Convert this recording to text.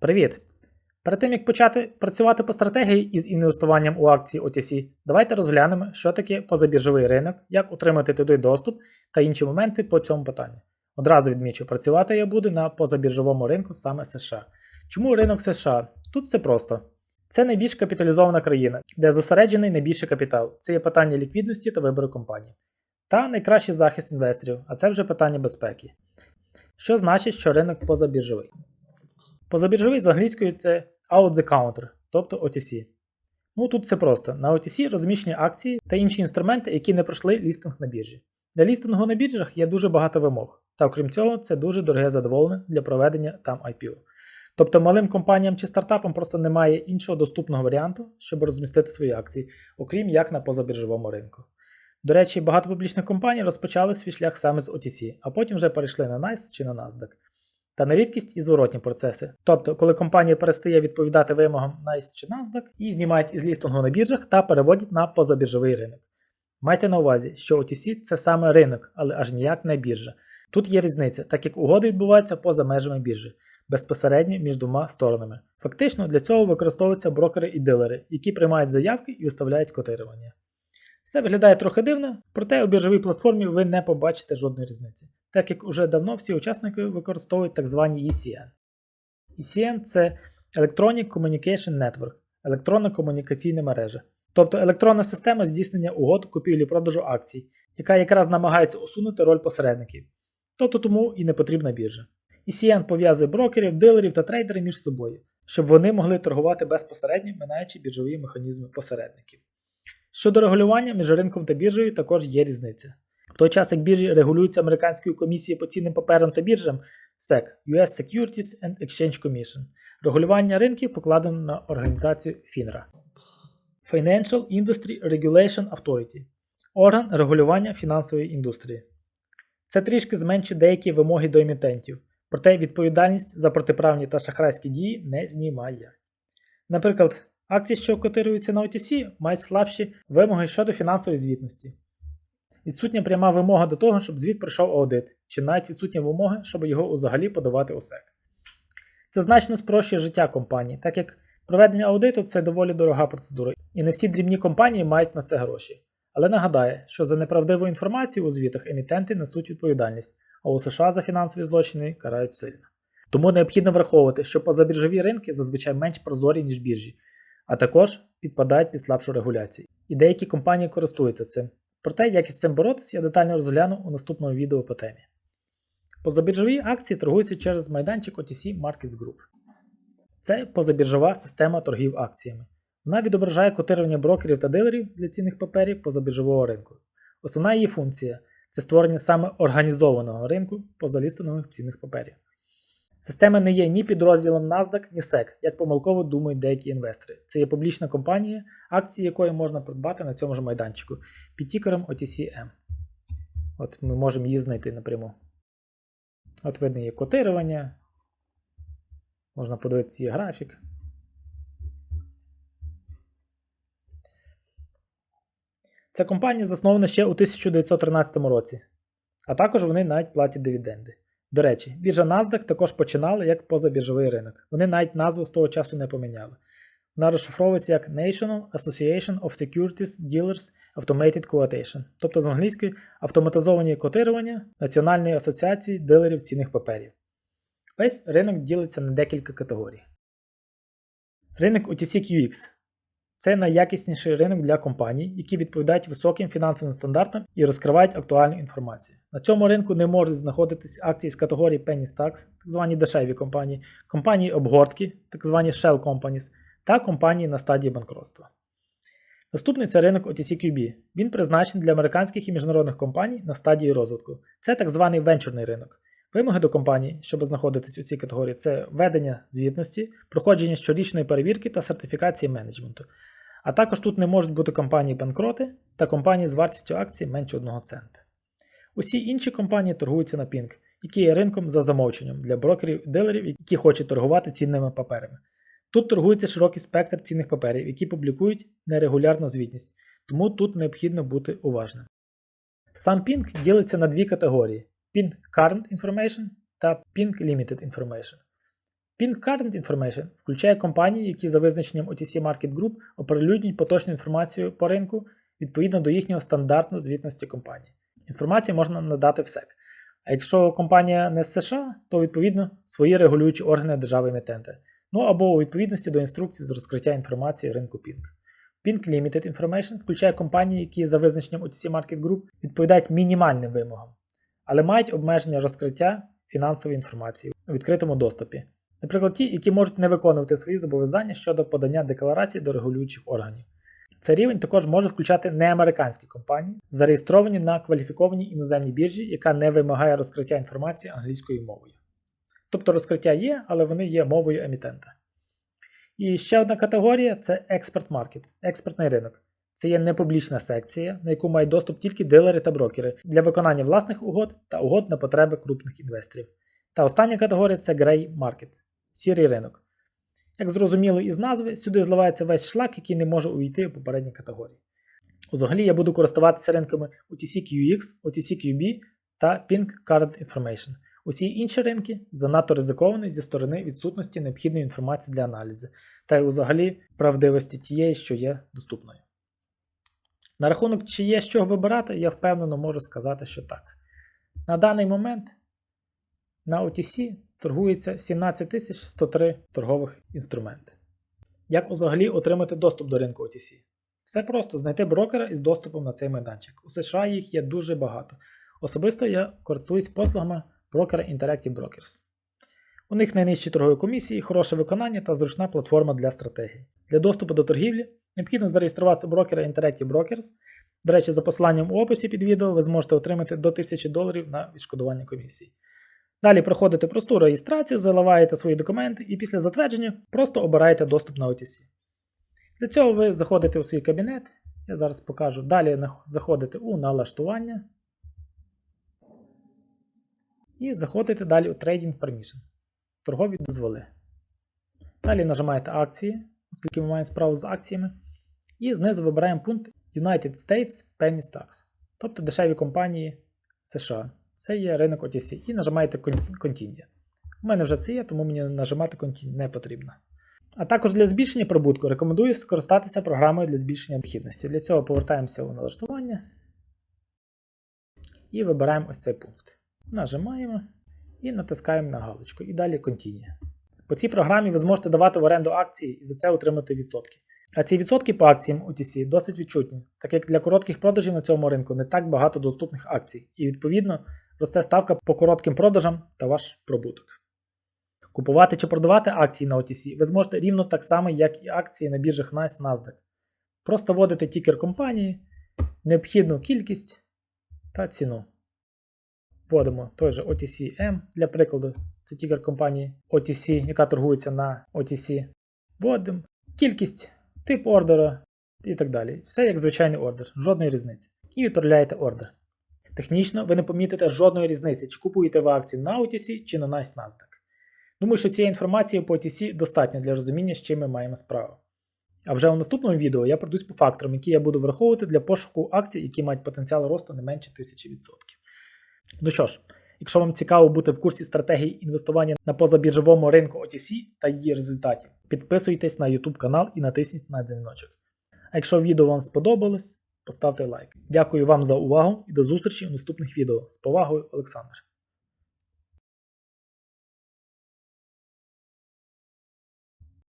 Привіт! Перед тим як почати працювати по стратегії із інвестуванням у акції OTC, давайте розглянемо, що таке позабіржовий ринок, як отримати туди доступ та інші моменти по цьому питанню. Одразу відмічу, працювати я буду на позабіржовому ринку саме США. Чому ринок США? Тут все просто. Це найбільш капіталізована країна, де зосереджений найбільший капітал. Це є питання ліквідності та вибору компаній. Та найкращий захист інвесторів, а це вже питання безпеки. Що значить, що ринок позабіржовий? Позабіржовий з англійської це out the counter, тобто OTC. Ну тут все просто. На OTC розміщені акції та інші інструменти, які не пройшли лістинг на біржі. Для лістингу на біржах є дуже багато вимог, та окрім цього, це дуже дороге задоволення для проведення там IPO. Тобто малим компаніям чи стартапам просто немає іншого доступного варіанту, щоб розмістити свої акції, окрім як на позабіржовому ринку. До речі, багато публічних компаній розпочали свій шлях саме з OTC, а потім вже перейшли на NICE чи на NASDAQ. Та на рідкість і зворотні процеси. Тобто, коли компанія перестає відповідати вимогам NICE чи NASDAQ, і знімають із лістингу на біржах та переводять на позабіржовий ринок. Майте на увазі, що OTC це саме ринок, але аж ніяк не біржа. Тут є різниця, так як угоди відбуваються поза межами біржі, безпосередньо між двома сторонами. Фактично для цього використовуються брокери і дилери, які приймають заявки і виставляють котирування. Це виглядає трохи дивно, проте у біржовій платформі ви не побачите жодної різниці, так як уже давно всі учасники використовують так звані ECN. ECN це Electronic Communication Network, електронна комунікаційна мережа, тобто електронна система здійснення угод купівлі-продажу акцій, яка якраз намагається усунути роль посередників, тобто тому і не потрібна біржа. ECN пов'язує брокерів, дилерів та трейдерів між собою, щоб вони могли торгувати безпосередньо, минаючи біржові механізми посередників. Щодо регулювання між ринком та біржею також є різниця. В той час як біржі регулюються Американською комісією по цінним паперам та біржам SEC US Securities and Exchange Commission. Регулювання ринків покладено на організацію FINRA. Financial Industry Regulation Authority орган регулювання фінансової індустрії. Це трішки зменшує деякі вимоги до емітентів, проте відповідальність за протиправні та шахрайські дії не знімає. Наприклад, Акції, що котируються на OTC, мають слабші вимоги щодо фінансової звітності. Відсутня пряма вимога до того, щоб звіт пройшов аудит, чи навіть відсутня вимоги, щоб його взагалі подавати у SEC. Це значно спрощує життя компанії, так як проведення аудиту це доволі дорога процедура, і не всі дрібні компанії мають на це гроші. Але нагадаю, що за неправдиву інформацію у звітах емітенти несуть відповідальність, а у США за фінансові злочини карають сильно. Тому необхідно враховувати, що позабіржові ринки зазвичай менш прозорі, ніж біржі, а також підпадають під слабшу регуляцію. І деякі компанії користуються цим. Проте, як із цим боротися, я детально розгляну у наступному відео по темі. Позабіржові акції торгуються через майданчик OTC Markets Group. Це позабіржова система торгів акціями. Вона відображає котирування брокерів та дилерів для цінних паперів позабіржового ринку. Основна її функція це створення саме організованого ринку позалістаних цінних паперів. Система не є ні підрозділом NASDAQ, ні SEC, як помилково думають деякі інвестори. Це є публічна компанія, акції якої можна придбати на цьому ж майданчику під тікером OTCM. От ми можемо її знайти напряму. От видно є котирування. Можна подивитися її графік. Ця компанія заснована ще у 1913 році, а також вони навіть платять дивіденди. До речі, біржа NASDAQ також починала як позабіржовий ринок. Вони навіть назву з того часу не поміняли. Вона розшифровується як National Association of Securities Dealers Automated Quotation, тобто з англійської автоматизовані котирування Національної асоціації дилерів цінних паперів. Весь ринок ділиться на декілька категорій. Ринок OTCQX це найякісніший ринок для компаній, які відповідають високим фінансовим стандартам і розкривають актуальну інформацію. На цьому ринку не можуть знаходитись акції з категорії Penny Stocks, так звані дешеві компанії, компанії обгортки, так звані Shell Companies, та компанії на стадії банкротства. Наступний це ринок OTCQB. Він призначений для американських і міжнародних компаній на стадії розвитку. Це так званий венчурний ринок. Вимоги до компаній, щоб знаходитись у цій категорії, це ведення звітності, проходження щорічної перевірки та сертифікації менеджменту. А також тут не можуть бути компанії банкроти та компанії з вартістю акцій менше 1 цента. Усі інші компанії торгуються на Pink, який є ринком за замовченням для брокерів і дилерів, які хочуть торгувати цінними паперами. Тут торгується широкий спектр цінних паперів, які публікують нерегулярну звітність, тому тут необхідно бути уважним. Сам Pink ділиться на дві категорії: Pink Current Information та Pink Limited Information. Pink Current Information включає компанії, які за визначенням OTC Market Group оприлюднюють поточну інформацію по ринку відповідно до їхнього стандарту звітності компанії. Інформацію можна надати в SEC. А якщо компанія не з США, то відповідно свої регулюючі органи держави емітента. Ну або у відповідності до інструкцій з розкриття інформації ринку Pink. Pink Limited Information включає компанії, які за визначенням OTC Market Group відповідають мінімальним вимогам, але мають обмеження розкриття фінансової інформації у відкритому доступі. Наприклад, ті, які можуть не виконувати свої зобов'язання щодо подання декларацій до регулюючих органів. Цей рівень також може включати неамериканські компанії, зареєстровані на кваліфікованій іноземній біржі, яка не вимагає розкриття інформації англійською мовою. Тобто розкриття є, але вони є мовою емітента. І ще одна категорія це експорт маркет, експортний ринок. Це є непублічна секція, на яку мають доступ тільки дилери та брокери для виконання власних угод та угод на потреби крупних інвесторів. Та остання категорія це Grey Market, сірий ринок. Як зрозуміло із назви, сюди зливається весь шлак, який не може увійти у попередні категорії. Взагалі я буду користуватися ринками OTCQX, OTCQB та Pink Current Information. Усі інші ринки занадто ризиковані зі сторони відсутності необхідної інформації для аналізу та й взагалі правдивості тієї, що є доступною. На рахунок, чи є чого вибирати, я впевнено можу сказати, що так. На даний момент на OTC торгується 17 103 торгових інструменти. Як взагалі отримати доступ до ринку OTC? Все просто знайти брокера із доступом на цей майданчик. У США їх є дуже багато. Особисто я користуюсь послугами брокера Interactive Brokers. У них найнижчі торгові комісії, хороше виконання та зручна платформа для стратегії. Для доступу до торгівлі необхідно зареєструватися у брокера Interactive Brokers. До речі, за посиланням у описі під відео ви зможете отримати до 1000 доларів на відшкодування комісії. Далі проходите просту реєстрацію, заливаєте свої документи і після затвердження просто обираєте доступ на OTC. Для цього ви заходите у свій кабінет. Я зараз покажу. Далі заходите у налаштування. І заходите далі у Trading Permission. Торгові дозволи. Далі нажимаєте акції, оскільки ми маємо справу з акціями. І знизу вибираємо пункт United States Penny Stocks, тобто дешеві компанії США. Це є ринок OTC. І нажимаєте Continue. У мене вже це є, тому мені нажимати Continue не потрібно. А також для збільшення прибутку рекомендую скористатися програмою для збільшення обхідності. Для цього повертаємося у налаштування і вибираємо ось цей пункт. Нажимаємо і натискаємо на галочку. І далі Continue. По цій програмі ви зможете давати в оренду акції і за це отримати відсотки. А ці відсотки по акціям OTC досить відчутні, так як для коротких продажів на цьому ринку не так багато доступних акцій, і відповідно росте ставка по коротким продажам та ваш прибуток. Купувати чи продавати акції на OTC ви зможете рівно так само, як і акції на біржах NICE NASDAQ. Просто вводите тікер компанії, необхідну кількість та ціну. Вводимо той же OTC-M для прикладу. Це тікер компанії OTC, яка торгується на OTC. Вводимо кількість, тип ордера і так далі. Все як звичайний ордер, жодної різниці. І відправляєте ордер. Технічно ви не помітите жодної різниці, чи купуєте ви акцію на OTC чи на NICE NASDAQ. Думаю, що цієї інформації по OTC достатньо для розуміння, з чим ми маємо справу. А вже у наступному відео я пройдусь по факторам, які я буду враховувати для пошуку акцій, які мають потенціал росту не менше 1000%. Ну що ж, якщо вам цікаво бути в курсі стратегії інвестування на позабіржовому ринку OTC та її результатів, підписуйтесь на YouTube канал і натисніть на дзвіночок. А якщо відео вам сподобалось, поставте лайк. Дякую вам за увагу і до зустрічі у наступних відео. З повагою, Олександр.